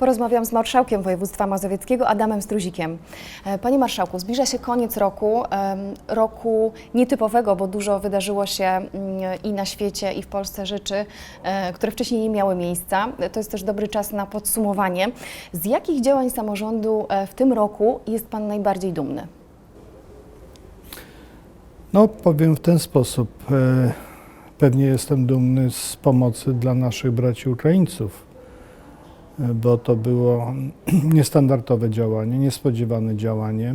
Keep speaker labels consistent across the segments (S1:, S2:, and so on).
S1: Porozmawiam z marszałkiem województwa mazowieckiego Adamem Struzikiem. E, Panie marszałku, zbliża się koniec roku, roku nietypowego, bo dużo wydarzyło się mm, i na świecie, i w Polsce rzeczy, e, które wcześniej nie miały miejsca. To jest też dobry czas na podsumowanie. Z jakich działań samorządu e, w tym roku jest Pan najbardziej dumny?
S2: No, powiem w ten sposób. Pewnie jestem dumny z pomocy dla naszych braci Ukraińców, bo to było niestandardowe działanie, niespodziewane działanie.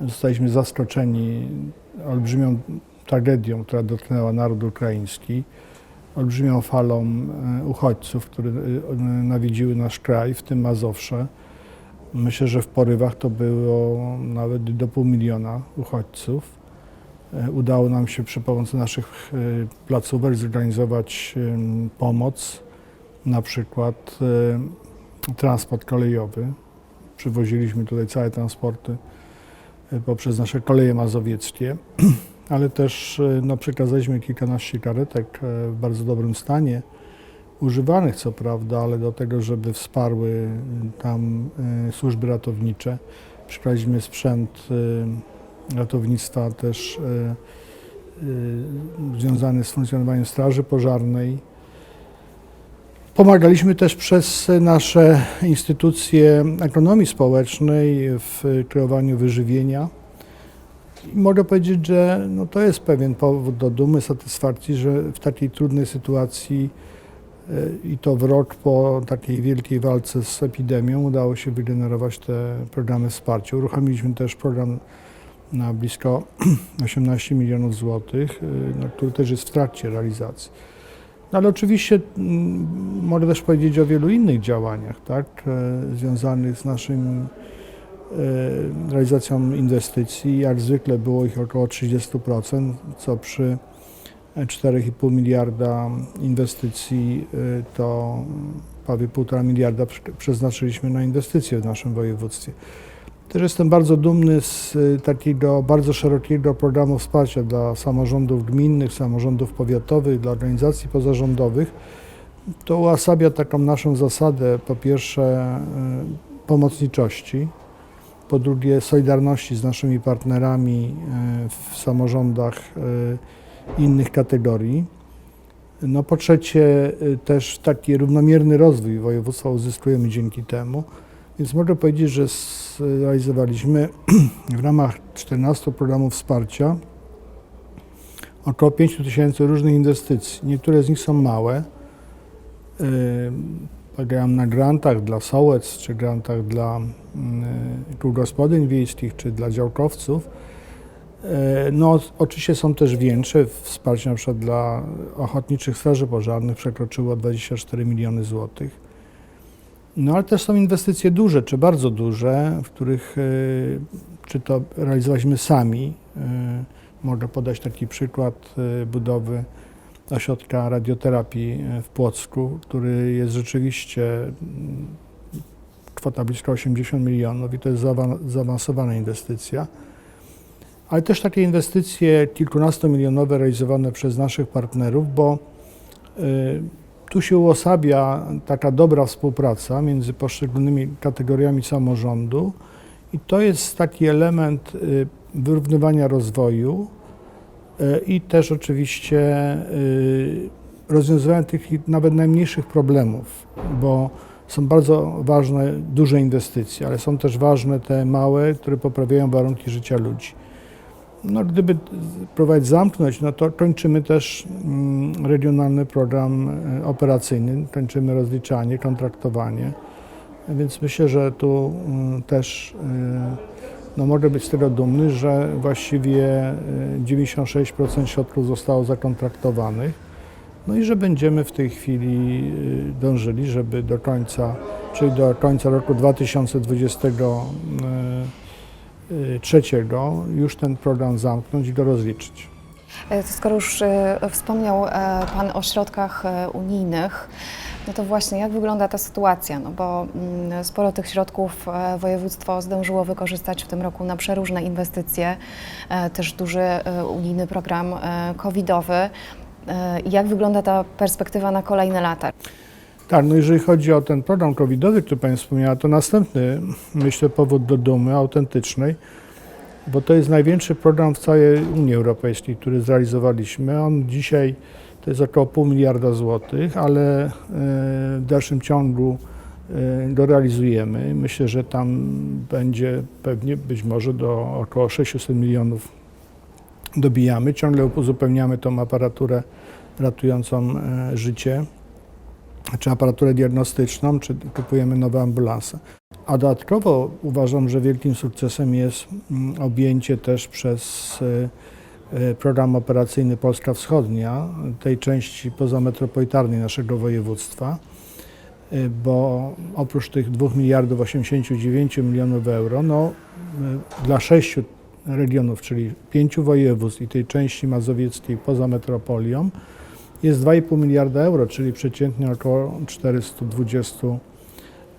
S2: Zostaliśmy zaskoczeni olbrzymią tragedią, która dotknęła naród ukraiński, olbrzymią falą e, uchodźców, które e, nawiedziły nasz kraj, w tym Mazowsze. Myślę, że w porywach to było nawet do pół miliona uchodźców. E, Udało nam się przy pomocy naszych placówek zorganizować pomoc, na przykład e, transport kolejowy. Przywoziliśmy tutaj całe transporty e, poprzez nasze koleje mazowieckie, ale też e, no, przekazaliśmy kilkanaście karetek w bardzo dobrym stanie, używanych co prawda, ale do tego, żeby wsparły tam służby ratownicze. Przekazaliśmy sprzęt ratownictwa też związany z funkcjonowaniem Straży Pożarnej. Pomagaliśmy też przez nasze instytucje ekonomii społecznej w kreowaniu wyżywienia. I mogę powiedzieć, że no to jest pewien powód do dumy, satysfakcji, że w takiej trudnej sytuacji e, i to w rok po takiej wielkiej walce z epidemią udało się wygenerować te programy wsparcia. Uruchomiliśmy też program na blisko 18 milionów złotych, no, który też jest w trakcie realizacji. No, ale oczywiście mm, mogę też powiedzieć o wielu innych działaniach, tak, e, związanych z naszym e, realizacją inwestycji. Jak zwykle było ich około 30%, co przy 4,5 miliarda inwestycji y, to prawie 1,5 miliarda prze- przeznaczyliśmy na inwestycje w naszym województwie. Też jestem bardzo dumny z y, takiego bardzo szerokiego programu wsparcia dla samorządów gminnych, samorządów powiatowych, dla organizacji pozarządowych. To uosabia taką naszą zasadę, po pierwsze y, pomocniczości, po drugie solidarności z naszymi partnerami y, w samorządach innych kategorii. No po trzecie też taki równomierny rozwój województwa uzyskujemy dzięki temu. Więc mogę powiedzieć, że zrealizowaliśmy w ramach 14 programów wsparcia około 5 tysięcy różnych inwestycji. Niektóre z nich są małe. Polegają na grantach dla sołec, czy grantach dla yy, kół gospodyń wiejskich, czy dla działkowców. Yy, No, oczywiście są też większe. Wsparcie na przykład dla ochotniczych straży pożarnych przekroczyło 24 miliony złotych. No ale też są inwestycje duże, czy bardzo duże, w których y, czy to realizowaliśmy sami. y, Mogę podać taki przykład y, budowy ośrodka radioterapii w Płocku, który jest rzeczywiście mm, kwota blisko 80 milionów i to jest zaawa- zaawansowana inwestycja. Ale też takie inwestycje kilkunastomilionowe realizowane przez naszych partnerów, bo tu się uosabia taka dobra współpraca między poszczególnymi kategoriami samorządu i to jest taki element y, wyrównywania rozwoju y, i też oczywiście y, rozwiązywania tych nawet najmniejszych problemów, bo są bardzo ważne duże inwestycje, ale są też ważne te małe, które poprawiają warunki życia ludzi. No, gdyby próbować zamknąć, no to kończymy też mm, regionalny program e, operacyjny, kończymy rozliczanie, kontraktowanie. Więc myślę, że tu mm, też e, no, mogę być z tego dumny, że właściwie e, 96% środków zostało zakontraktowanych. No i że będziemy w tej chwili e, dążyli, żeby do końca, czyli do końca roku 2020 e, y, trzeciego już ten program zamknąć i go rozliczyć.
S1: E, Skoro już e, wspomniał e, Pan o środkach unijnych, no to właśnie jak wygląda ta sytuacja? No bo mm, sporo tych środków województwo zdążyło wykorzystać w tym roku na przeróżne inwestycje, też duży unijny program covidowy. Jak wygląda ta perspektywa na kolejne lata?
S2: Tak, no jeżeli chodzi o ten program covidowy, który Pani wspomniała, to następny, myślę, powód do dumy autentycznej, bo to jest największy program w całej Unii Europejskiej, który zrealizowaliśmy. On dzisiaj to jest około pół miliarda złotych, ale e, w dalszym ciągu e, go realizujemy. Myślę, że tam będzie pewnie być może do około 600 milionów dobijamy. Ciągle uzupełniamy tą aparaturę ratującą e, życie, czy aparaturę diagnostyczną, czy kupujemy nowe ambulanse. A dodatkowo uważam, że wielkim sukcesem jest mm, objęcie też przez e, e, program operacyjny Polska Wschodnia, tej części pozametropolitarnej naszego województwa, e, bo oprócz tych 2 miliardów 89 milionów euro, no, dla sześciu regionów, czyli pięciu województw i tej części mazowieckiej poza metropolią, jest 2,5 miliarda euro, czyli przeciętnie około 420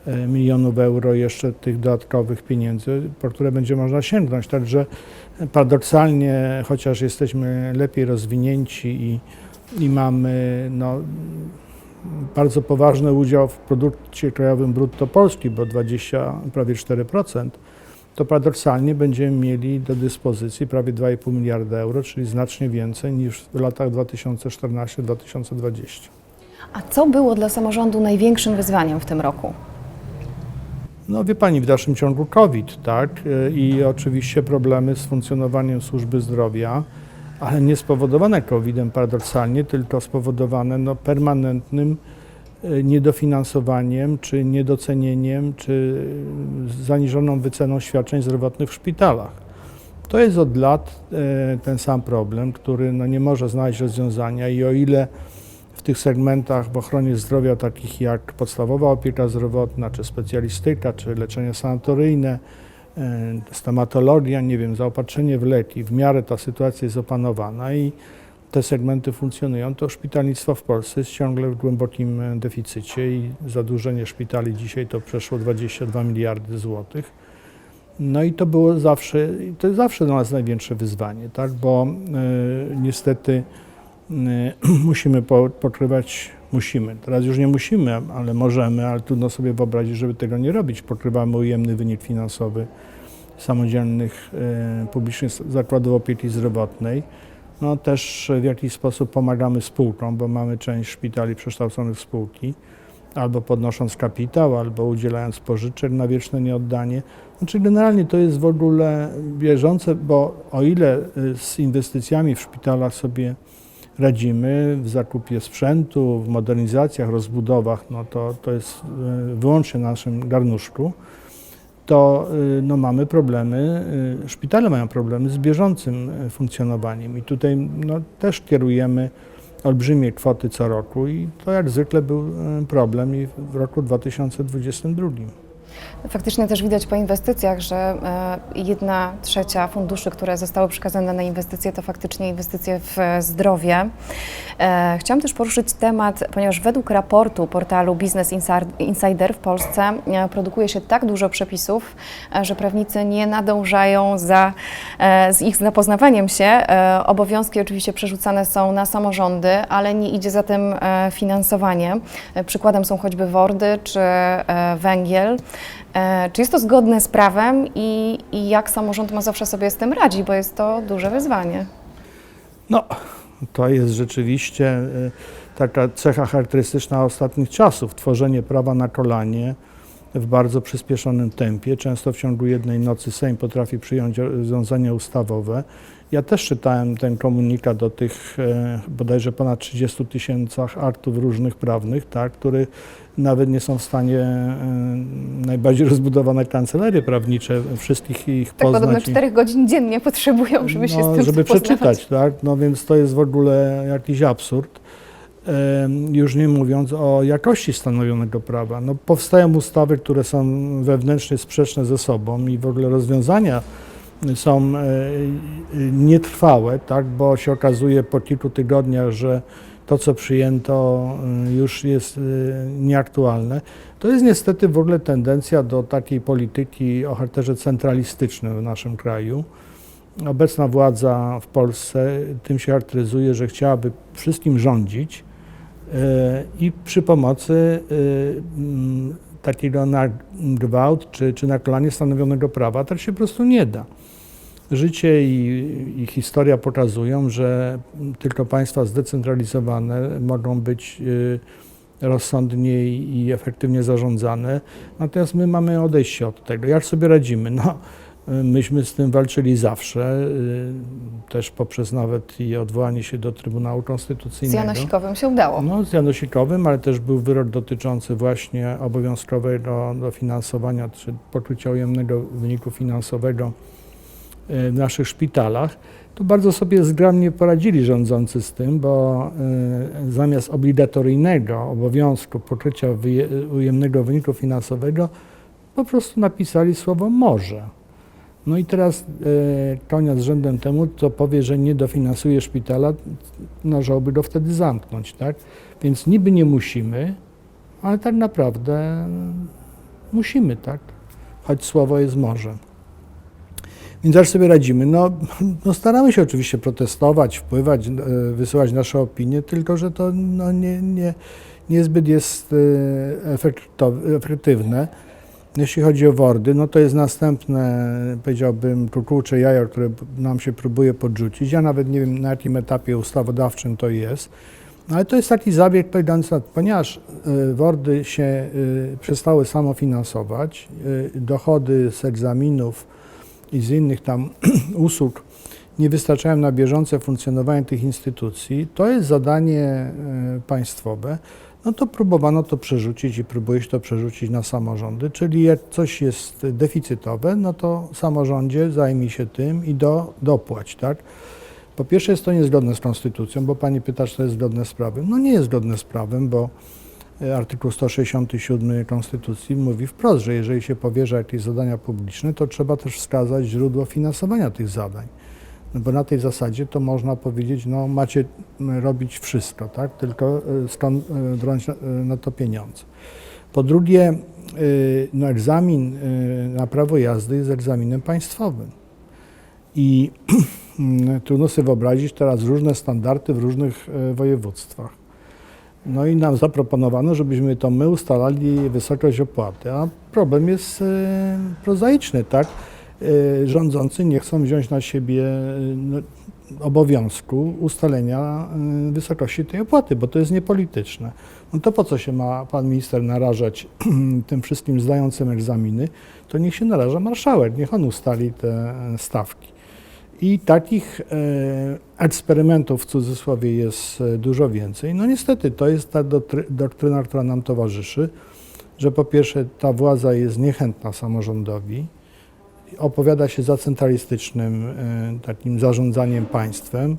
S2: e, milionów euro jeszcze tych dodatkowych pieniędzy, po które będzie można sięgnąć. Także paradoksalnie, chociaż jesteśmy lepiej rozwinięci i, i mamy no, bardzo poważny udział w produkcie krajowym brutto Polski, bo 20, prawie 4%, to paradoksalnie będziemy mieli do dyspozycji prawie 2,5 miliarda euro, czyli znacznie więcej niż w latach 2014-2020.
S1: A co było dla samorządu największym wyzwaniem w tym roku?
S2: No wie Pani, w dalszym ciągu COVID, tak? Y, I oczywiście problemy z funkcjonowaniem służby zdrowia, ale nie spowodowane COVID-em paradoksalnie, tylko spowodowane no, permanentnym y, niedofinansowaniem, czy niedocenieniem, czy y, zaniżoną wyceną świadczeń zdrowotnych w szpitalach. To jest od lat e, ten sam problem, który no, nie może znaleźć rozwiązania i o ile w tych segmentach w ochronie zdrowia, takich jak podstawowa opieka zdrowotna, czy specjalistyka, czy leczenie sanatoryjne, e, stomatologia, nie wiem, zaopatrzenie w leki, w miarę ta sytuacja jest opanowana i te segmenty funkcjonują, to szpitalnictwo w Polsce jest ciągle w głębokim e, deficycie i zadłużenie szpitali dzisiaj to przeszło 22 miliardy złotych. No i to było zawsze, to jest zawsze dla nas największe wyzwanie, tak, bo e, niestety e, musimy po, pokrywać, musimy, teraz już nie musimy, ale możemy, ale trudno sobie wyobrazić, żeby tego nie robić. Pokrywamy ujemny wynik finansowy samodzielnych e, publicznych zakładów opieki zdrowotnej. No też w jakiś sposób pomagamy spółkom, bo mamy część szpitali przekształconych w spółki, albo podnosząc kapitał, albo udzielając pożyczek na wieczne nieoddanie. Znaczy generalnie to jest w ogóle bieżące, bo o ile y, z inwestycjami w szpitalach sobie radzimy, w zakupie sprzętu, w modernizacjach, rozbudowach, no to, to jest y, wyłącznie na naszym garnuszku, to y, no, mamy problemy, y, szpitale mają problemy z bieżącym y, funkcjonowaniem i tutaj no, też kierujemy olbrzymie kwoty co roku i to jak zwykle był problem i w roku 2022.
S1: Faktycznie też widać po inwestycjach, że e, jedna trzecia funduszy, które zostały przekazane na inwestycje, to faktycznie inwestycje w e, zdrowie. E, Chciałam też poruszyć temat, ponieważ według raportu portalu Business Insider w Polsce produkuje się tak dużo przepisów, że prawnicy nie nadążają za, z ich zapoznawaniem się. Obowiązki oczywiście przerzucane są na samorządy, ale nie idzie za tym finansowanie. Przykładem są choćby WORDy czy węgiel. E, Czy jest to zgodne z prawem i, i jak samorząd Mazowsza sobie z tym radzi, bo jest to duże wyzwanie?
S2: No, to jest rzeczywiście y, taka cecha charakterystyczna ostatnich czasów, tworzenie prawa na kolanie w bardzo przyspieszonym tempie. Często w ciągu jednej nocy Sejm potrafi przyjąć rozwiązania ustawowe. Ja też czytałem ten komunikat o tych e, bodajże ponad 30 tysiącach aktów różnych prawnych, tak, które nawet nie są w stanie e, najbardziej rozbudowane kancelarie prawnicze wszystkich ich
S1: Tak
S2: poznać.
S1: podobno
S2: i-
S1: 4 godzin dziennie potrzebują, żeby się
S2: no,
S1: z tym
S2: żeby
S1: zapoznawać.
S2: przeczytać, tak? No więc to jest w ogóle jakiś absurd. Już nie mówiąc o jakości stanowionego prawa. No, powstają ustawy, które są wewnętrznie sprzeczne ze sobą i w ogóle rozwiązania są e, nietrwałe, tak? bo się okazuje po kilku tygodniach, że to, co przyjęto, e, już jest e, nieaktualne. To jest niestety w ogóle tendencja do takiej polityki o charakterze centralistycznym w naszym kraju. Obecna władza w Polsce tym się charakteryzuje, że chciałaby wszystkim rządzić, i przy pomocy takiego na gwałt czy, czy na kolanie stanowionego prawa tak się po prostu nie da. Życie i, i historia pokazują, że tylko państwa zdecentralizowane mogą być y, rozsądnie i efektywnie zarządzane. Natomiast my mamy odejście od tego. Jak sobie radzimy? No, myśmy z tym walczyli zawsze, y, też poprzez nawet i odwołanie się do Trybunału
S1: Z
S2: Konstytucyjnego.
S1: Janosikowym się udało.
S2: No, z Janosikowym, ale też był wyrok dotyczący właśnie obowiązkowego dofinansowania czy pokrycia ujemnego wyniku finansowego w naszych szpitalach. Tu bardzo sobie zgrabnie poradzili rządzący z tym, bo y, zamiast obligatoryjnego obowiązku pokrycia ujemnego wyniku finansowego po prostu napisali słowo może. No i teraz y, konia z rzędem temu, kto powie, że nie dofinansuje szpitala, należałoby go wtedy zamknąć, tak? Więc niby nie musimy, ale tak naprawdę musimy, tak? Choć słowo jest może. Więc jak sobie radzimy? No, no staramy się oczywiście protestować, wpływać, e, wysyłać nasze opinie, tylko że to no, nie, nie, niezbyt jest e, efektywne. Jeśli chodzi o WORDy, no to jest następne, powiedziałbym, kukułcze jajo, które nam się próbuje podrzucić. Ja nawet nie wiem, na jakim etapie ustawodawczym to jest. Ale to jest taki zabieg ponieważ y, WORDy się przestały samofinansować, dochody z egzaminów i z innych tam usług nie wystarczają na bieżące funkcjonowanie tych instytucji, to jest zadanie y, państwowe, no to próbowano to przerzucić i próbuje się to przerzucić na samorządy, czyli jak coś jest deficytowe, no to samorządzie zajmij się tym i do, dopłać, tak? Po pierwsze jest to niezgodne z konstytucją, bo pani pyta, czy to jest zgodne z prawem. No nie jest zgodne z prawem, bo e, artykuł 167 Konstytucji mówi wprost, że jeżeli się powierza jakieś zadania publiczne, to trzeba też wskazać źródło finansowania tych zadań. No bo na tej zasadzie to można powiedzieć, no macie robić wszystko, tak? Tylko e, skąd e, brać na, e, to pieniądze. Po drugie, e, no egzamin e, na prawo jazdy jest egzaminem państwowym. I Trudno sobie wyobrazić teraz różne standardy w różnych e, województwach. No i nam zaproponowano, żebyśmy to my ustalali wysokość opłaty, a problem jest e, prozaiczny, tak? E, Rządzący nie chcą wziąć na siebie e, no, obowiązku ustalenia wysokości tej opłaty, bo to jest niepolityczne. No to po co się ma pan minister narażać tym wszystkim zdającym egzaminy, to niech się naraża marszałek, niech on ustali te stawki. I takich e, eksperymentów w cudzysłowie jest e, dużo więcej. No niestety to jest ta doktry- doktryna, która nam towarzyszy, że po pierwsze ta władza jest niechętna samorządowi, opowiada się za centralistycznym e, takim zarządzaniem państwem.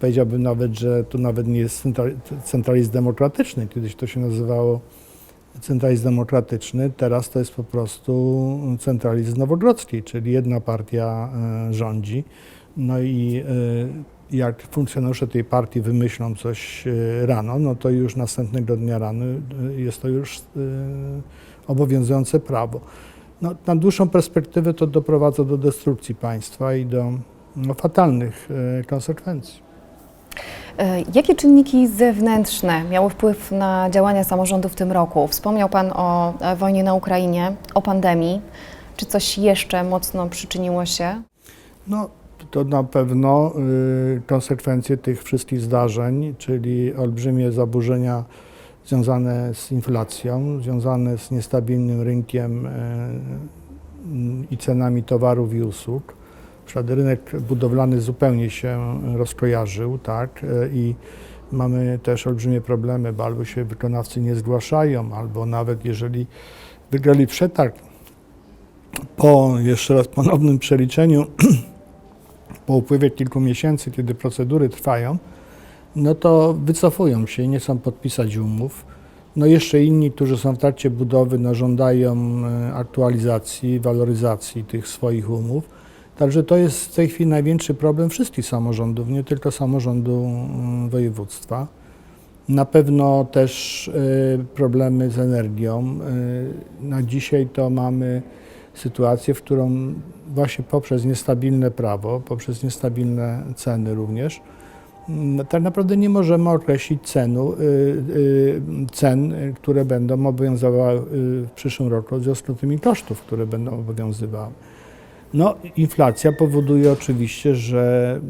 S2: Powiedziałbym nawet, że tu nawet nie jest centra- centralizm demokratyczny, kiedyś to się nazywało centralizm demokratyczny, teraz to jest po prostu centralizm nowogrodzki, czyli jedna partia rządzi. No i e, jak funkcjonariusze tej partii wymyślą coś e, rano, no to już następnego dnia rano e, jest to już obowiązujące prawo. No, na dłuższą perspektywę to doprowadza do destrukcji państwa i do no, fatalnych konsekwencji.
S1: Jakie czynniki zewnętrzne miały wpływ na działania samorządu w tym roku? Wspomniał Pan o wojnie na Ukrainie, o pandemii. Czy coś jeszcze mocno przyczyniło się?
S2: No, to na pewno y, konsekwencje tych wszystkich zdarzeń, czyli olbrzymie zaburzenia związane z inflacją, związane z niestabilnym rynkiem y, i cenami towarów i usług. Przykład rynek budowlany zupełnie się rozkojarzył, tak, y, i mamy też olbrzymie problemy, bo albo się wykonawcy nie zgłaszają, albo nawet jeżeli wygrali przetarg po jeszcze raz ponownym przeliczeniu po upływie kilku miesięcy, kiedy procedury trwają, no to wycofują się i nie chcą podpisać umów. No jeszcze inni, którzy są w trakcie budowy, no żądają e, aktualizacji, waloryzacji tych swoich umów. Także to jest w tej chwili największy problem wszystkich samorządów, nie tylko samorządu mm, województwa. Na pewno też e, problemy z energią. E, Na dzisiaj to mamy sytuację, w którą właśnie poprzez niestabilne prawo, poprzez niestabilne ceny również, mm, tak naprawdę nie możemy określić cenu, y, y, cen, które będą obowiązywały y, w przyszłym roku w związku z tymi kosztów, które będą obowiązywały. No, inflacja powoduje oczywiście, że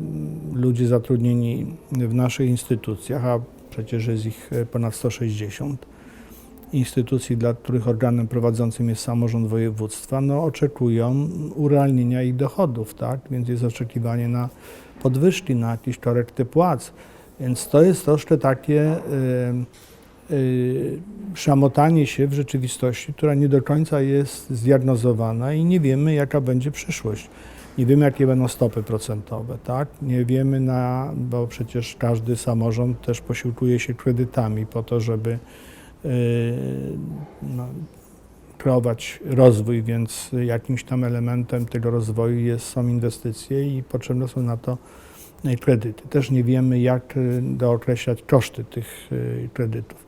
S2: ludzie zatrudnieni w naszych instytucjach, a przecież jest ich e, ponad 160 instytucji, dla których organem prowadzącym jest samorząd województwa, no, oczekują urealnienia ich dochodów, tak? Więc jest oczekiwanie na podwyżki, na jakieś korekty płac. Więc to jest troszkę takie y, y, szamotanie się w rzeczywistości, która nie do końca jest zdiagnozowana i nie wiemy, jaka będzie przyszłość. Nie wiemy, jakie będą stopy procentowe, tak? Nie wiemy na, bo przecież każdy samorząd też posiłkuje się kredytami po to, żeby no, kreować rozwój, więc jakimś tam elementem tego rozwoju jest, są inwestycje i potrzebne są na to y, kredyty. Też nie wiemy, jak y, dookreślać koszty tych y, kredytów.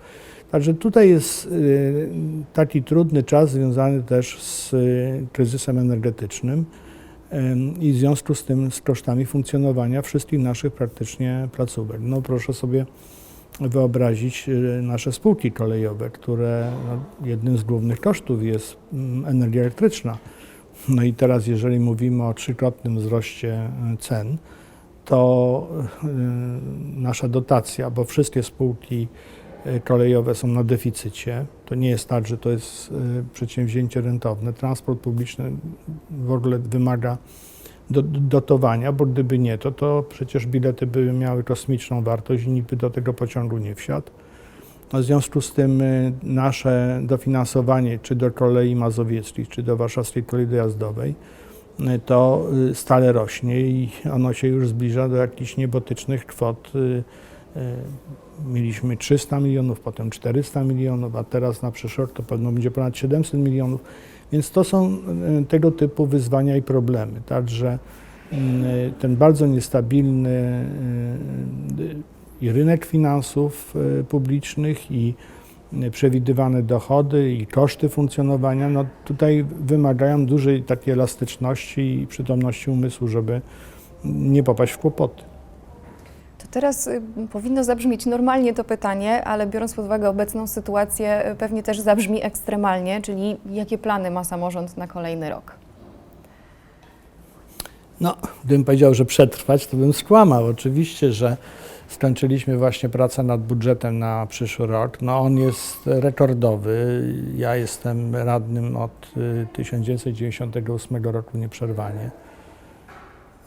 S2: Także tutaj jest y, taki trudny czas związany też z y, kryzysem energetycznym ym, i w związku z tym z kosztami funkcjonowania wszystkich naszych praktycznie placówek. No proszę sobie wyobrazić y, nasze spółki kolejowe, które no, jednym z głównych kosztów jest mm, energia elektryczna. No i teraz, jeżeli mówimy o trzykrotnym wzroście y, cen, to y, nasza dotacja, bo wszystkie spółki kolejowe są na deficycie, to nie jest tak, że to jest przedsięwzięcie rentowne. Transport publiczny w ogóle wymaga do, dotowania, bo gdyby nie to, to przecież bilety by miały kosmiczną wartość i nikt by do tego pociągu nie wsiadł. No, W związku z tym y, nasze dofinansowanie czy do kolei mazowieckich, czy do warszawskiej kolei dojazdowej, y, to y, stale rośnie i ono się już zbliża do jakichś niebotycznych kwot. Mieliśmy 300 milionów, potem 400 milionów, a teraz na przyszły rok to pewno będzie ponad 700 milionów. Więc to są y, tego typu wyzwania i problemy. Także y, ten bardzo niestabilny y, i rynek finansów publicznych, i przewidywane dochody, i koszty funkcjonowania, no tutaj wymagają dużej takiej elastyczności i przytomności umysłu, żeby nie popaść w kłopoty.
S1: Teraz y, powinno zabrzmieć normalnie to pytanie, ale biorąc pod uwagę obecną sytuację, y, pewnie też zabrzmi ekstremalnie, czyli jakie plany ma samorząd na kolejny rok?
S2: No, gdybym powiedział, że przetrwać, to bym skłamał. Oczywiście, że skończyliśmy właśnie pracę nad budżetem na przyszły rok. No, on jest rekordowy. Ja jestem radnym od y, 1998 roku nieprzerwanie.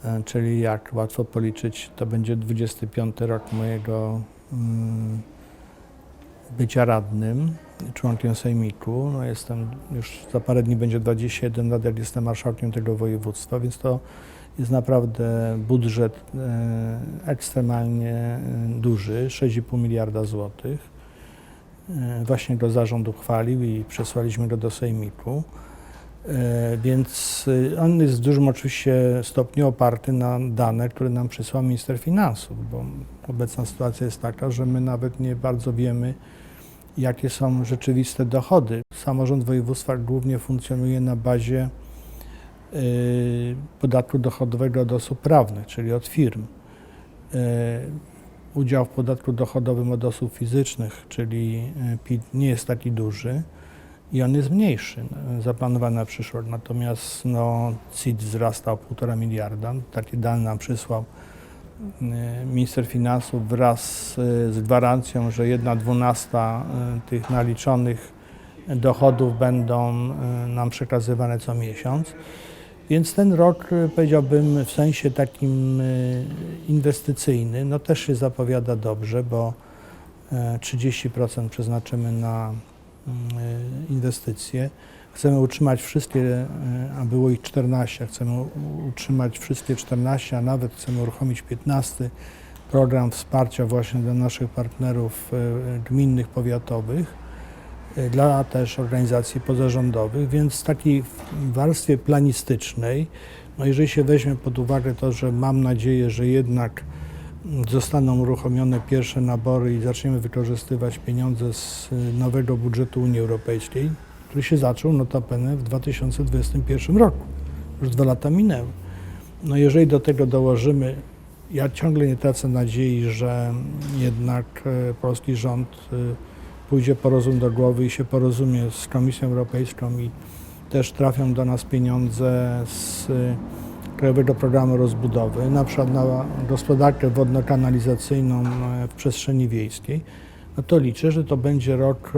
S2: E, Czyli jak łatwo policzyć, to będzie 25 rok mojego mm, bycia radnym, członkiem sejmiku. No jestem już za parę dni będzie 21 lat, jak jestem marszałkiem tego województwa, więc to jest naprawdę budżet e, ekstremalnie e, duży, 6,5 miliarda złotych. Właśnie go zarząd uchwalił i przesłaliśmy go do sejmiku. E, Więc y, on jest w dużym oczywiście stopniu oparty na dane, które nam przysłał minister finansów, bo obecna sytuacja jest taka, że my nawet nie bardzo wiemy, jakie są rzeczywiste dochody. Samorząd województwa głównie funkcjonuje na bazie y, podatku dochodowego od osób prawnych, czyli od firm. Y, Udział w podatku dochodowym od osób fizycznych, czyli PIT, nie jest taki duży i on jest mniejszy, no, zaplanowany na przyszły rok. Natomiast no, CIT wzrasta o 1,5 miliarda. Takie dane nam przysłał y, minister finansów wraz y, z gwarancją, że jedna dwunasta y, tych naliczonych dochodów będą nam przekazywane co miesiąc. Więc ten rok, powiedziałbym, w sensie takim inwestycyjny, no też się zapowiada dobrze, bo y, 30% przeznaczymy na inwestycje. Chcemy utrzymać wszystkie, y, a było ich 14, chcemy utrzymać wszystkie 14, a nawet chcemy uruchomić 15 program wsparcia właśnie dla naszych partnerów y, gminnych, powiatowych, y, dla też organizacji pozarządowych, więc w takiej warstwie planistycznej, no jeżeli się weźmie pod uwagę to, że mam nadzieję, że jednak zostaną uruchomione pierwsze nabory i zaczniemy wykorzystywać pieniądze z y, nowego budżetu Unii Europejskiej, który się zaczął notabene w 2021 roku. Już dwa lata minęły. No jeżeli do tego dołożymy Ja ciągle nie tracę nadziei, że jednak e, polski rząd e, pójdzie po rozum do głowy i się porozumie z Komisją Europejską i też trafią do nas pieniądze z Krajowego Programu Rozbudowy, na przykład na gospodarkę wodno-kanalizacyjną e, w przestrzeni wiejskiej, no to liczę, że to będzie rok e,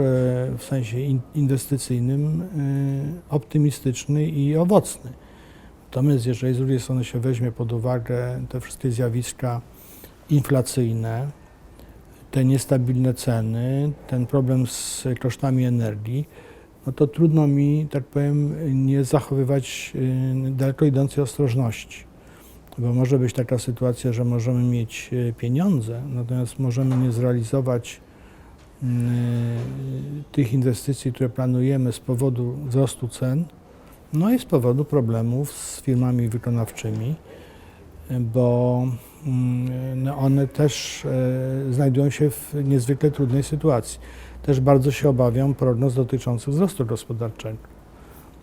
S2: w sensie in- inwestycyjnym e, optymistyczny i owocny. Natomiast jeżeli z drugiej strony się weźmie pod uwagę te wszystkie zjawiska inflacyjne, te niestabilne ceny, ten problem z kosztami energii, no to trudno mi, tak powiem, nie zachowywać y, daleko idącej ostrożności. Bo może być taka sytuacja, że możemy mieć y, pieniądze, natomiast możemy nie zrealizować y, tych inwestycji, które planujemy z powodu wzrostu cen, no i z powodu problemów z firmami wykonawczymi, bo mm, no one też e, znajdują się w niezwykle trudnej sytuacji. Też bardzo się obawiam prognoz dotyczących wzrostu gospodarczego,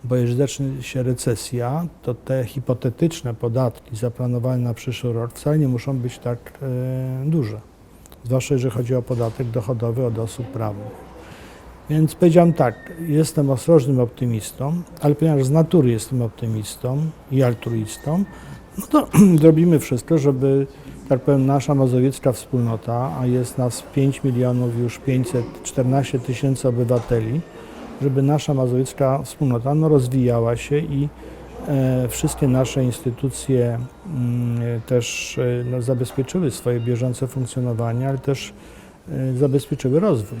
S2: bo jeżeli zacznie się recesja, to te hipotetyczne podatki zaplanowane na przyszły rok wcale nie muszą być tak e, duże, zwłaszcza jeżeli chodzi o podatek dochodowy od osób prawnych. Więc powiedziałem tak, jestem ostrożnym optymistą, ale ponieważ z natury jestem optymistą i altruistą, no to zrobimy wszystko, żeby, tak powiem, nasza mazowiecka wspólnota, a jest nas 5 milionów już 514 tysięcy obywateli, żeby nasza mazowiecka wspólnota no, rozwijała się i e, wszystkie nasze instytucje mm, też e, no, zabezpieczyły swoje bieżące funkcjonowanie, ale też e, zabezpieczyły rozwój.